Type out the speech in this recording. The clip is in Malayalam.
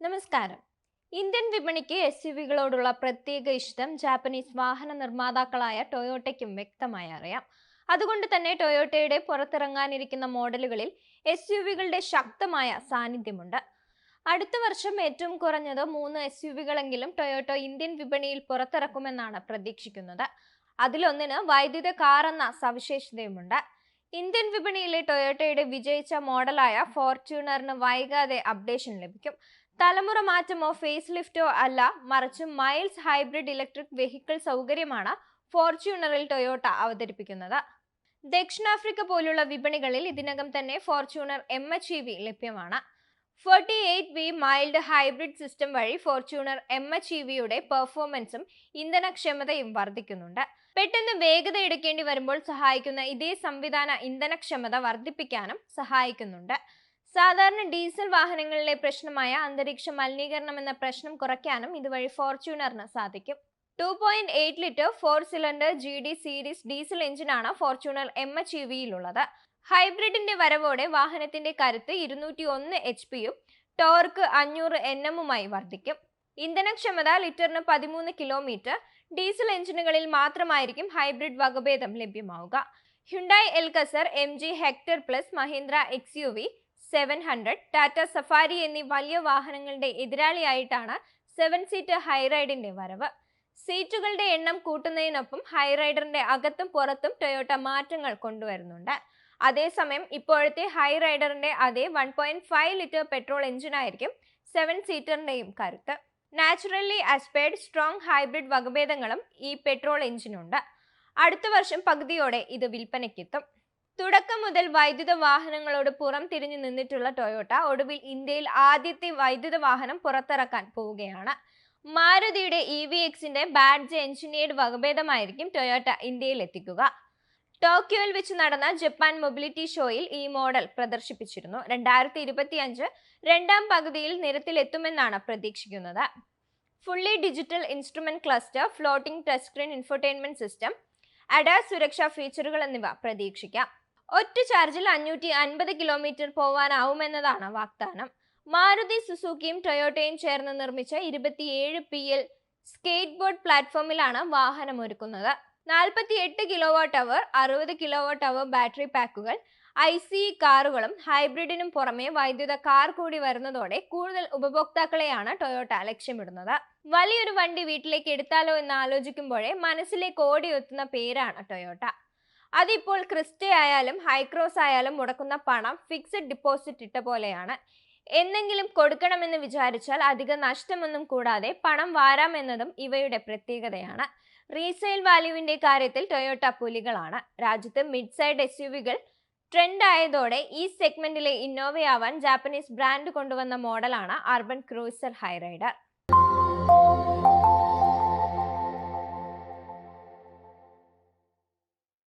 നമസ്കാരം. ഇന്ത്യൻ വിപണിക്ക് എസ് യു വികളോടുള്ള പ്രത്യേക ഇഷ്ടം ജാപ്പനീസ് വാഹന നിർമ്മാതാക്കളായ ടൊയോട്ടയ്ക്കും വ്യക്തമായി അറിയാം. അതുകൊണ്ട് തന്നെ ടൊയോട്ടയുടെ പുറത്തിറങ്ങാനിരിക്കുന്ന മോഡലുകളിൽ എസ് യു വികളുടെ ശക്തമായ സാന്നിധ്യമുണ്ട്. അടുത്ത വർഷം ഏറ്റവും കുറഞ്ഞത് മൂന്ന് എസ് യു വികളെങ്കിലും ടൊയോട്ടോ ഇന്ത്യൻ വിപണിയിൽ പുറത്തിറക്കുമെന്നാണ് പ്രതീക്ഷിക്കുന്നത്. അതിലൊന്നിന് വൈദ്യുത കാർ എന്ന സവിശേഷതയുമുണ്ട്. ഇന്ത്യൻ വിപണിയിലെ ടൊയോട്ടയുടെ വിജയിച്ച മോഡലായ ഫോർച്യൂണറിന് വൈകാതെ അപ്ഡേഷൻ ലഭിക്കും. തലമുറ മാറ്റമോ ഫേസ് ലിഫ്റ്റോ അല്ല. മറിച്ച് മൈൽസ് ഹൈബ്രിഡ് ഇലക്ട്രിക് വെഹിക്കിൾ സൗകര്യമാണ് ഫോർച്യൂണറിൽ ടൊയോട്ട അവതരിപ്പിക്കുന്നത്. ദക്ഷിണാഫ്രിക്ക പോലുള്ള വിപണികളിൽ ഇതിനകം തന്നെ Fortuner M H E V ലഭ്യമാണ്. Forty eight V mild hybrid system വഴി ഫോർച്യൂണർ എം എച്ച് ഇ വിയുടെ പെർഫോമൻസും ഇന്ധനക്ഷമതയും വർദ്ധിക്കുന്നുണ്ട്. പെട്ടെന്ന് വേഗത എടുക്കേണ്ടി വരുമ്പോൾ സഹായിക്കുന്ന ഇതേ സംവിധാന ഇന്ധനക്ഷമത വർദ്ധിപ്പിക്കാനും സഹായിക്കുന്നുണ്ട്. സാധാരണ ഡീസൽ വാഹനങ്ങളിലെ പ്രശ്നമായ അന്തരീക്ഷ മലിനീകരണം എന്ന പ്രശ്നം കുറയ്ക്കാനും ഇതുവഴി ഫോർച്യൂണറിന് സാധിക്കും. Two point eight litre four cylinder G D series diesel എഞ്ചിനാണ് ഫോർച്യൂണർ എം എച്ച് യു വിയിലുള്ളത് ഹൈബ്രിഡിന്റെ വരവോടെ വാഹനത്തിന്റെ കരുത്ത് ഇരുന്നൂറ്റി ഒന്ന് എച്ച് പിയും ടോർക്ക് അഞ്ഞൂറ് എൻ എമ്മുമായി വർദ്ധിക്കും. ഇന്ധനക്ഷമത ലിറ്ററിന് പതിമൂന്ന് കിലോമീറ്റർ ഡീസൽ എഞ്ചിനുകളിൽ മാത്രമായിരിക്കും ഹൈബ്രിഡ് വകഭേദം ലഭ്യമാവുക. Hyundai Alcazar M G Hector Plus Mahindra X U V seven hundred Tata Safari എന്നീ വലിയ വാഹനങ്ങളുടെ എതിരാളിയായിട്ടാണ് സെവൻ സീറ്റ് ഹൈറൈഡിന്റെ വരവ്. സീറ്റുകളുടെ എണ്ണം കൂട്ടുന്നതിനൊപ്പം ഹൈറൈഡറിന്റെ അകത്തും പുറത്തും ടൊയോട്ട മാറ്റങ്ങൾ കൊണ്ടുവരുന്നുണ്ട്. അതേസമയം ഇപ്പോഴത്തെ ഹൈറൈഡറിന്റെ അതേ one point five litre petrol എഞ്ചിനായിരിക്കും seven സീറ്ററിന്റെയും കരുത്ത്. നാച്ചുറലി അസ്പേർഡ് സ്ട്രോങ് ഹൈബ്രിഡ് വകഭേദങ്ങളും ഈ പെട്രോൾ എഞ്ചിനുണ്ട് അടുത്ത വർഷം പകുതിയോടെ ഇത് വിൽപ്പനയ്ക്കെത്തും. തുടക്കം മുതൽ വൈദ്യുത വാഹനങ്ങളോട് പുറം തിരിഞ്ഞു നിന്നിട്ടുള്ള ടൊയോട്ട ഒടുവിൽ ഇന്ത്യയിൽ ആദ്യത്തെ വൈദ്യുത വാഹനം പുറത്തിറക്കാൻ പോവുകയാണ്. മാരുതിയുടെ ഇ വി എക്സിന്റെ ബാഡ്ജ് എഞ്ചിനീയർഡ് വകഭേദമായിരിക്കും ടൊയോട്ട ഇന്ത്യയിൽ എത്തിക്കുക. ടോക്കിയോയിൽ വെച്ച് നടന്ന ജപ്പാൻ മൊബിലിറ്റി ഷോയിൽ ഈ മോഡൽ പ്രദർശിപ്പിച്ചിരുന്നു. രണ്ടായിരത്തി ഇരുപത്തി അഞ്ച് രണ്ടാം പകുതിയിൽ നിരത്തിലെത്തുമെന്നാണ് പ്രതീക്ഷിക്കുന്നത്. Fully digital instrument cluster floating touch screen infotainment system ADAS സുരക്ഷാ ഫീച്ചറുകൾ എന്നിവ പ്രതീക്ഷിക്കാം. ഒറ്റ ചാർജിൽ അഞ്ഞൂറ്റി അൻപത് കിലോമീറ്റർ പോവാനാവുമെന്നതാണ് വാഗ്ദാനം. മാരുതി സുസുക്കിയും ടൊയോട്ടയും ചേർന്ന് നിർമ്മിച്ച ഇരുപത്തിയേഴ് പി എൽ സ്കേറ്റ് ബോർഡ് പ്ലാറ്റ്ഫോമിലാണ് വാഹനം ഒരുക്കുന്നത്. നാൽപ്പത്തി എട്ട് കിലോ വാട്ട് അവർ അറുപത് കിലോ വാട്ട് അവർ ബാറ്ററി പാക്കുകൾ ഐ സി കാറുകളും ഹൈബ്രിഡിനും പുറമെ വൈദ്യുത കാർ കൂടി വരുന്നതോടെ കൂടുതൽ ഉപഭോക്താക്കളെയാണ് ടൊയോട്ട ലക്ഷ്യമിടുന്നത്. വലിയൊരു വണ്ടി വീട്ടിലേക്ക് എടുത്താലോ എന്ന് ആലോചിക്കുമ്പോഴേ മനസ്സിലേക്ക് ഓടിയെത്തുന്ന പേരാണ് ടൊയോട്ട. അതിപ്പോൾ ക്രിസ്റ്റ ആയാലും ഹൈക്രോസ് ആയാലും മുടക്കുന്ന പണം ഫിക്സഡ് ഡിപ്പോസിറ്റ് ഇട്ട പോലെയാണ്. എന്തെങ്കിലും കൊടുക്കണമെന്ന് വിചാരിച്ചാൽ അധിക നഷ്ടമൊന്നും കൂടാതെ പണം വാരാമെന്നതും ഇവയുടെ പ്രത്യേകതയാണ്. റീസെയിൽ വാല്യൂവിന്റെ കാര്യത്തിൽ ടൊയോട്ട പുലികളാണ്. രാജ്യത്ത് മിഡ് സൈഡ് എസ് യു വികൾ ട്രെൻഡ് ആയതോടെ ഈ സെഗ്മെന്റിലെ ഇന്നോവയാവാൻ ജാപ്പനീസ് ബ്രാൻഡ് കൊണ്ടുവന്ന മോഡലാണ് അർബൻ ക്രൂസർ ഹൈറൈഡർ.